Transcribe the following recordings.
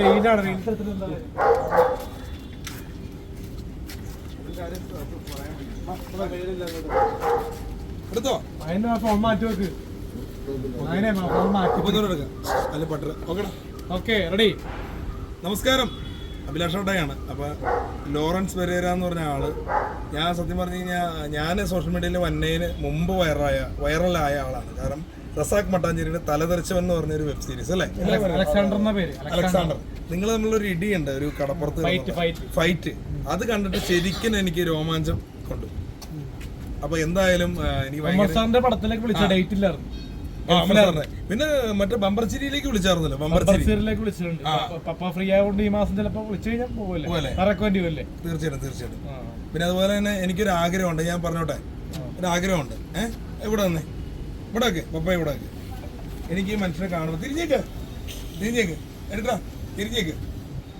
വെയിലാണ് വെയിലാണ് വെയിലത്തെടുത്തിട്ട് എന്താ എടുത്തോ? അതിന്റെ ഫോൺ മാറ്റി വെക്ക്. അതിനെ ഫോൺ മാറ്റി അല്ല ഓക്കെ റെഡി നമസ്കാരം. അഭിലാഷ് ഒട്ടയാണ് അപ്പൊ ലോറൻസ് പെരേര എന്ന് പറഞ്ഞ ആൾ ഞാൻ സത്യം പറഞ്ഞു കഴിഞ്ഞാൽ ഞാൻ സോഷ്യൽ മീഡിയയിൽ വന്നതിന് മുമ്പ് വൈറലായ വൈറലായ ആളാണ്. കാരണം റസാഖ് മട്ടാഞ്ചേരിയുടെ തലതെറിച്ചവെന്ന് എന്ന് പറഞ്ഞൊരു വെബ് സീരീസ് അല്ലേ? അലക്സാണ്ടർ നിങ്ങൾ തമ്മിലൊരു ഇടിയുണ്ട് ഒരു കടപ്പുറത്ത് ഫൈറ്റ് അത് കണ്ടിട്ട് ശരിക്കും എനിക്ക് രോമാഞ്ചം കൊണ്ടു. അപ്പൊ എന്തായാലും എനിക്ക് പടത്തിലേക്ക് വിളിച്ച ഡേറ്റ് ഇല്ലായിരുന്നു. പിന്നെ മറ്റേ ബമ്പർച്ചിരിയിലേക്ക് വിളിച്ചായിരുന്നല്ലോ ബംബർ ബർസീറിലേക്ക് വിളിച്ചിട്ടുണ്ട്. പപ്പ ഫ്രീ ആയതുകൊണ്ട് ഈ മാസം ചിലപ്പോ വിളിച്ചു കഴിഞ്ഞാൽ പോവല്ലേ? തീർച്ചയായിട്ടും തീർച്ചയായിട്ടും. പിന്നെ അതുപോലെ തന്നെ എനിക്കൊരു ആഗ്രഹമുണ്ട് ഞാൻ പറഞ്ഞോട്ടെ. ഒരു ആഗ്രഹമുണ്ട് ഏഹ് എവിടെ വന്നേ ഇവിടെ വെക്ക് പപ്പായ ഇവിടെ വെക്ക് എനിക്ക് ഈ മനുഷ്യനെ കാണുമ്പോൾ തിരിഞ്ഞേക്ക് തിരിഞ്ഞേക്ക് എടുക്കടാ തിരിഞ്ഞേക്ക്.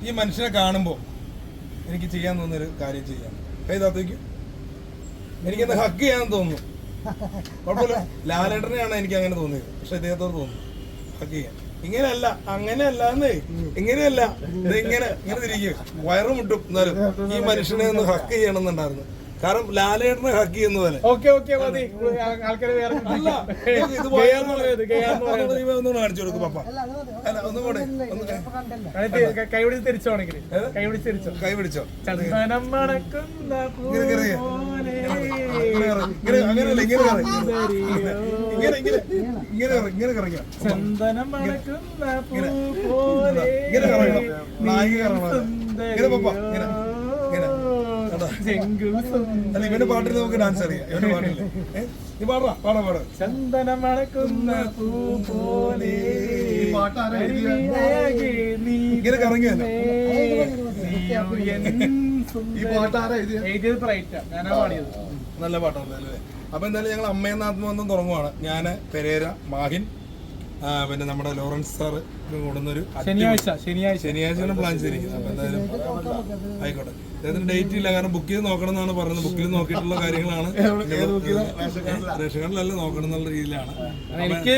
ഈ മനുഷ്യനെ കാണുമ്പോൾ എനിക്ക് ചെയ്യാൻ തോന്നുന്നൊരു കാര്യം ചെയ്യാം. കൈതാത്തേക്ക് എനിക്കെന്താ ഹക്ക് ചെയ്യാൻ തോന്നുന്നു? കുഴപ്പമില്ല. ലാലേട്ടനെയാണ് എനിക്ക് അങ്ങനെ തോന്നിയത്. പക്ഷെ ഇദ്ദേഹത്തോട് തോന്നുന്നു ഹക്ക് ചെയ്യാൻ. ഇങ്ങനെയല്ല അങ്ങനെയല്ല എന്നേ ഇങ്ങനെയല്ല. ഇങ്ങനെ ഇങ്ങനെ തിരിക്കും. വയറ് മുട്ടും എന്നാലും ഈ മനുഷ്യനെ ഒന്ന് ഹക്ക് ചെയ്യണമെന്നുണ്ടായിരുന്നു. കാരണം ലാലേട്ടനെ ഹക്ക് ചെയ്യുന്ന പോലെ. കാണിച്ചു കൊടുക്കും പപ്പ. അല്ല ഒന്നും കൂടെ ഒന്ന് കൈ- കൈ പിടിച്ച് തിരിച്ചോണെങ്കിൽ കൈ പിടിച്ച് തിരിച്ചോ. കൈ പിടിച്ചോ. ചന്ദനം മണക്കുന്ന ഇങ്ങനെ കയറി. പൂപോലെ ഇങ്ങനെ കയറി. ഇങ്ങനെ അങ്ങനെയല്ല ഇങ്ങനെ. ഇങ്ങനെ ഇങ്ങനെ ഇങ്ങനെ. ഇങ്ങനെ കറങ്ങാം ചന്ദനം മണക്കുന്ന പൂ പോലെ ഇങ്ങനെ കറങ്ങണം നായിക കറങ്ങണം ഇങ്ങനെ പപ്പ ഇങ്ങനെ. അല്ല ഇവന്റെ പാട്ടിൽ നമുക്ക് ഡാൻസ് അറിയാം. ഇവന്റെ പാട്ടില്ല നീ പാടാ പാടാ. പാടാ ചന്ദനം മണക്കുന്ന ഇങ്ങനെ കറങ്ങി ഈ സുന്ദരി. എഴുതിയത്? ഞാനാ പാടിയത്. നല്ല പാട്ടാണ് അപ്പൊ എന്തായാലും ഞങ്ങൾ അമ്മയെന്ന ആത്മബന്ധം തുടങ്ങുവാണ്. ഞാൻ പെരേര മാഹിൻ പിന്നെ നമ്മുടെ ലോറൻസ് സാറ് കൂടുന്നൊരു ശനിയാഴ്ച ശനിയാഴ്ച. ശനിയാഴ്ചയാണ് പ്ലാൻ ചെയ്തിരിക്കുന്നത്. അപ്പൊ എന്തായാലും ആയിക്കോട്ടെ. അദ്ദേഹത്തിന് ഡേറ്റ് ഇല്ല. കാരണം ബുക്ക് ചെയ്ത് നോക്കണം എന്നാണ് പറയുന്നത് ബുക്കിൽ നോക്കിയിട്ടുള്ള കാര്യങ്ങളാണ്. റേഷൻ കാർഡിലല്ല നോക്കണം എന്നുള്ള രീതിയിലാണ്. എനിക്ക്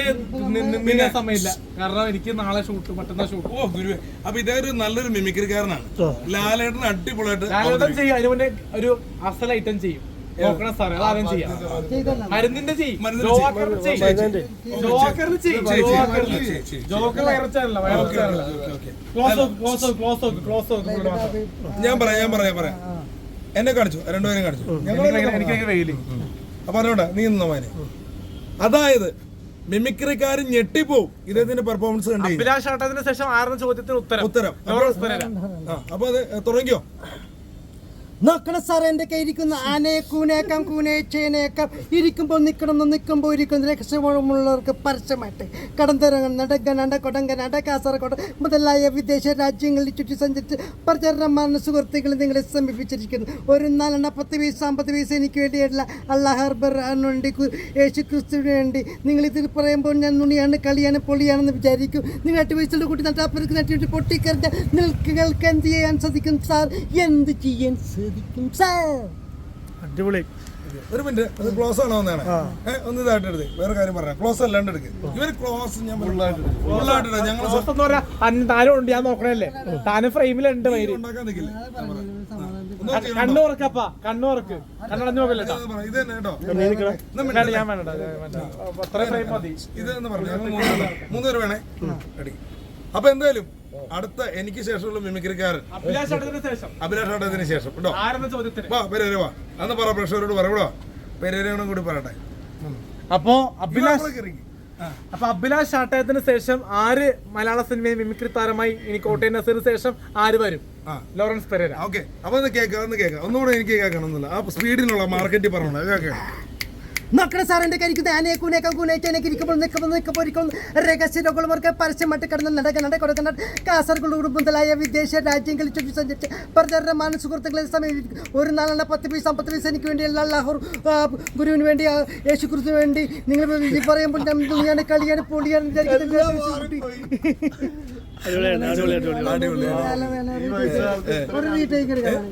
നിന്നില്ല സമയമില്ല. കാരണം എനിക്ക് നാളെ ഷൂട്ട് മറ്റന്നാ ഷൂട്ട് ഓ ഗുരുവേ. അപ്പൊ ഇതേ ഒരു നല്ലൊരു മിമിക്രിക്കാരനാണ് ലാലേട്ടൻ അടിപൊളിയായിട്ട് ലാലേട്ടൻ ചെയ്യും. അതിന് മുന്നേ ഒരു അസൽ ഐറ്റം ചെയ്യും. നോക്കണം സാറേ ചെയ്യും. മരുന്നിന്റെ ചെയ്യും ചെയ്യും. ചെയ്യ്, ക്ലോസ് ക്ലോസ് ക്ലോസ് ഞാൻ പറയാം ഞാൻ പറയാം പറയാം. എന്നെ കാണിച്ചു? രണ്ടുപേരും കാണിച്ചു? ഞങ്ങൾ എനിക്ക് വെയിൽ അപ്പൊ അറിയണ്ട നീ നിന്നോ മോനെ? അതായത് മിമിക്രിക്കാരൻ ഞെട്ടിപ്പോവും. ഇദ്ദേഹത്തിന്റെ പെർഫോമൻസ് കണ്ടു. കഴിഞ്ഞാൽ. അഭിലാഷ് ആട്ടത്തിന് ശേഷം ആറിന് ചോദ്യത്തിന് ഉത്തരം. ഉത്തരം. അപ്പൊ അത് തുടങ്ങിയോ നോക്കണം സാർ എന്റെ കയ്യിരിക്കുന്ന ആനയെ കൂനേക്കാം കൂനേച്ചേനേക്കാം ഇരിക്കുമ്പോൾ നിൽക്കണം നിൽക്കുമ്പോൾ ഇരിക്കുന്ന രക്ഷമുള്ളവർക്ക് പരസ്യമായിട്ട്. കടന്തരങ്ങൾ നടക്കൻ നട കൊടങ്ക നട കാസർകോട് മുതലായ വിദേശ രാജ്യങ്ങളിൽ ചുറ്റി സഞ്ചരിച്ച് പ്രചരണமான സുഹൃത്തുക്കൾ നിങ്ങളെ സമീപിച്ചിരിക്കുന്നു. ഒരു നാലെണ്ണ പത്ത് പൈസ അമ്പത് പൈസ എനിക്ക് വേണ്ടിയല്ല. അള്ളാഹ് ഹർബർ വേണ്ടി യേശു ക്രിസ്തുവിന് വേണ്ടി. നിങ്ങൾ ഇതിൽ പറയുമ്പോൾ ഞാൻ നുണിയാണ് കളിയാണ് പൊളിയാണെന്ന് വിചാരിക്കും. നിങ്ങൾ എട്ട് പൈസയുടെ കൂട്ടി നട്ടാപ്പുറത്ത് നട്ടിട്ട് പൊട്ടിക്കരുത് നിങ്ങൾക്ക് എന്ത് ചെയ്യാൻ സാധിക്കും സാർ? എന്ത് ചെയ്യാൻ സാധിക്കും? സാർ അടിപൊളി. ഒരു മിനിറ്റ് അത് ക്ലോസ് ആണോ എന്നാണ്. ഒന്ന് ഇതായിട്ട് എടുത്ത് വേറെ കാര്യം പറയാം. ക്ലോസ് അല്ലാണ്ട് എടുക്ക്. ഇവർ ക്ലോസ് ഞാൻ ഞങ്ങൾ ഞാൻ നോക്കണല്ലേ? താനും ഫ്രെയിമിലുണ്ട് ഉണ്ടാക്കാൻ നിൽക്കില്ല കണ്ണു ഉറക്കപ്പ കണ്ണു ഉറക്ക് കണ്ണടഞ്ഞു നോക്കല്ലേ ട്ടാ. ഇത് തന്നെ കേട്ടോ. വേണ്ട, ഞാൻ വേണ്ട. അത്ര ഫ്രെയിം മതി. ഇത് എന്ന് പറഞ്ഞു ഞങ്ങൾ മൂന്ന് മൂന്ന് വേണേ. അപ്പൊ എന്തായാലും അടുത്ത എനിക്ക് ശേഷമുള്ള മിമിക്രിക്കാരൻ. അഭിലാഷ് ആട്ടത്തിന് ശേഷം. അഭിലാഷ് ആട്ടത്തിന് ശേഷം. കേട്ടോ വാ പെരേര വാ. അന്ന് പറ പ്രേക്ഷകരോട് പറയൂടോ പെരേരയോടും കൂടി പറയട്ടെ. അപ്പോ അഭിലാഷ്. അപ്പൊ അഭിലാഷ് ആട്ടയത്തിന് ശേഷം ആര് മലയാള സിനിമയിൽ മിമിക്രി താരമായി? ഇനി കോട്ടയം നസീറിന് ശേഷം ആര് വരും? Lawrence Pereira. ഓക്കെ. അപ്പൊ ഒന്ന് കേൾക്കാം ഒന്ന് കേൾക്കാം ഒന്നുകൂടെ എനിക്ക് കേൾക്കണമെന്നില്ല. ആ സ്പീഡിനുള്ള മാർക്കറ്റിൽ പറഞ്ഞോളൂ. കേൾക്കാം നോക്കണം സാറിന്റെ എന്റെ കയ്യിരിക്കുന്ന ആനയെ കൂനേക്കാം കൂനേറ്റേനേക്ക് ഇരിക്കുമ്പോൾ നിൽക്കുമ്പോൾ നിൽക്കുമ്പോൾ ഇരിക്കും രഹസ്യ രഹസ്യങ്ങളുമൊക്കെ പരസ്യമായിട്ട് കടന്ന് നടക്ക നട കൊടുക്കുന്ന കാസർഗോഡ് മുതലായ വിദേശ രാജ്യങ്ങളിൽ ചുറ്റി സഞ്ചരിച്ച് പ്രചരണமான സുഹൃത്തുക്കളെ സമീപിക്കും ഒരു നാലെണ്ണ പത്ത് പൈസ അമ്പത് പൈസ എനിക്ക് വേണ്ടിയല്ല എല്ലാ ലാഹോർ ഗുരുവിന് വേണ്ടി യേശു കുറിച്ച് വേണ്ടി നിങ്ങൾ പറയുമ്പോൾ ഞാൻ ദുനിയാണ് കളിയാണ് പൊളിയാണ് വിചാരിക്കുന്നത് ഒരു വീട്ടിലേക്ക് എടുക്കാം